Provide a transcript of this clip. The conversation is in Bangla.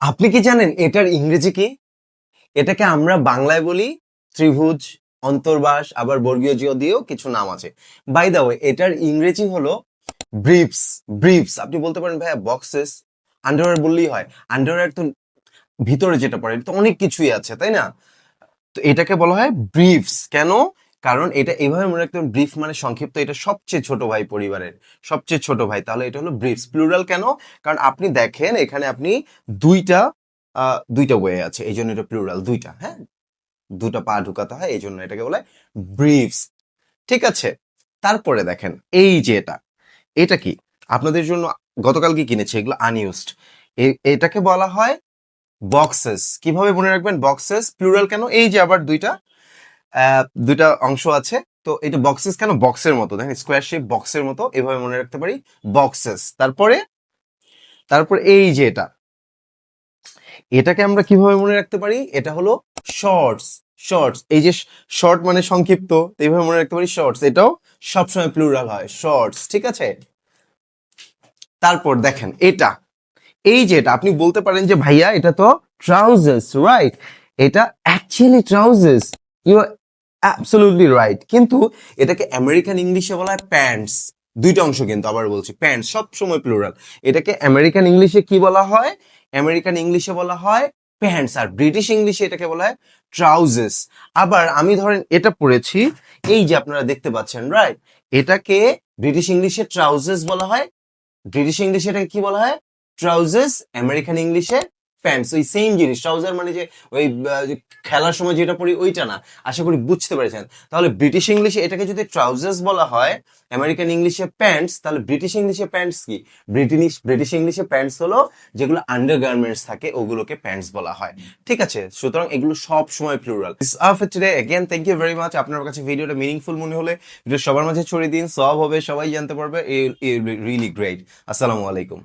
আপনি কি জানেন এটার ইংরেজি কি? এটাকে আমরা বাংলায় বলি ত্রিভুজ, অন্তর্বাস, আবার বর্গীয় জিও দিয়েও কিছু নাম আছে। বাই দা ওয়ে এটার ইংরেজি হলো ব্রিফস ব্রিফস। আপনি বলতে পারেন, ভাইয়া, বক্সেস। আন্ডারওয়্যার বললেই হয়। আন্ডারওয়্যার তো ভিতরে যেটা পড়ে তো অনেক কিছুই আছে, তাই না? তো এটাকে বলা হয় ব্রিফস। কেন? কারণ এটা এইভাবে মনে রাখতে ব্রিফ মানে সংক্ষিপ্ত, এটা সবচেয়ে ছোট ভাই পরিবারের, সবচেয়ে ছোট ভাই, তাহলে এটা হলো ব্রিফস। প্লুরাল কেন? কারণ আপনি দেখেন এখানে আপনি দুইটা দুইটা ওয়ে আছে, এই জন্য এটা প্লুরাল, দুইটা হ্যাঁ? দুটা পা ঢুকাতে হয়, এই জন্য এটাকে বলে ব্রিফস। ঠিক আছে? তারপরে দেখেন, এই যে এটা এটা কি? আপনাদের জন্য গতকাল কি কিনেছি? এগুলো আনইউজড এটাকে বলা হয় বক্সেস। কীভাবে মনে রাখবেন? বক্সেস, প্লুরাল কেন? এই যে আবার দুইটা দুইটা অংশ আছে। তো এটা বক্সেস কেন? বক্সের মতো, দেখেন স্কোয়ার শেপ বক্সের মতো, এভাবে মনে রাখতে পারি বক্সেস তারপরে, তারপর এই যে এটা। এটাকে আমরা কীভাবে মনে রাখতে পারি? এটা হলো শর্টস শর্টস এই যে শর্ট মানে সংক্ষিপ্ত এইভাবে মনে রাখতে পারি শর্টস এটাও সবসময় প্লুরাল হয় শর্টস ঠিক আছে? তারপর দেখেন, এটা। এই যে এটা, আপনি বলতে পারেন যে, ভাইয়া, এটা তো ট্রাউজার্স রাইট এটা actually trousers you absolutely right কিন্তু এটাকে আমেরিকান ইংলিশে বলা হয় প্যান্টস দুইটা অংশ কিন্তু আবার বলছি। প্যান্টস সব সময় প্লুরাল এটাকে আমেরিকান ইংলিশে কি বলা হয়? আমেরিকান ইংলিশে বলা হয় প্যান্টস আর ব্রিটিশ ইংলিশে এটাকে বলা হয় ট্রাউজার্স আবার আমি ধরেন এটা পড়েছি এই যে আপনারা দেখতে পাচ্ছেন রাইট এটাকে ব্রিটিশ ইংলিশে ট্রাউজার্স বলা হয়। ব্রিটিশ ইংলিশে এটাকে কি বলা হয়? ট্রাউজার্স আমেরিকান ইংলিশে প্যান্টস ওই সেম জিনিস। ট্রাউজার মানে যে, ওই খেলার সময় যেটা পরি, ওইটা না। আশা করি বুঝতে পেরেছেন। তাহলে ব্রিটিশ ইংলিশে এটাকে যদি ট্রাউজার্স বলা হয় আমেরিকান ইংলিশে প্যান্টস তাহলে ব্রিটিশ ইংলিশে প্যান্টস কি? ব্রিটিশ ব্রিটিশ ইংলিশে প্যান্টস হলো যেগুলো আন্ডার গার্মেন্টস থাকে, ওগুলোকে প্যান্টস বলা হয়। ঠিক আছে? সুতরাং এগুলো সব সময় plural today again thank you very much আপনার কাছে ভিডিওটা মিনিংফুল মনে হলে ভিডিও সবার মাঝে ছড়িয়ে দিন। সব হবে, সবাই জানতে পারবে। রিয়েলি গ্রেট আসসালামু আলাইকুম।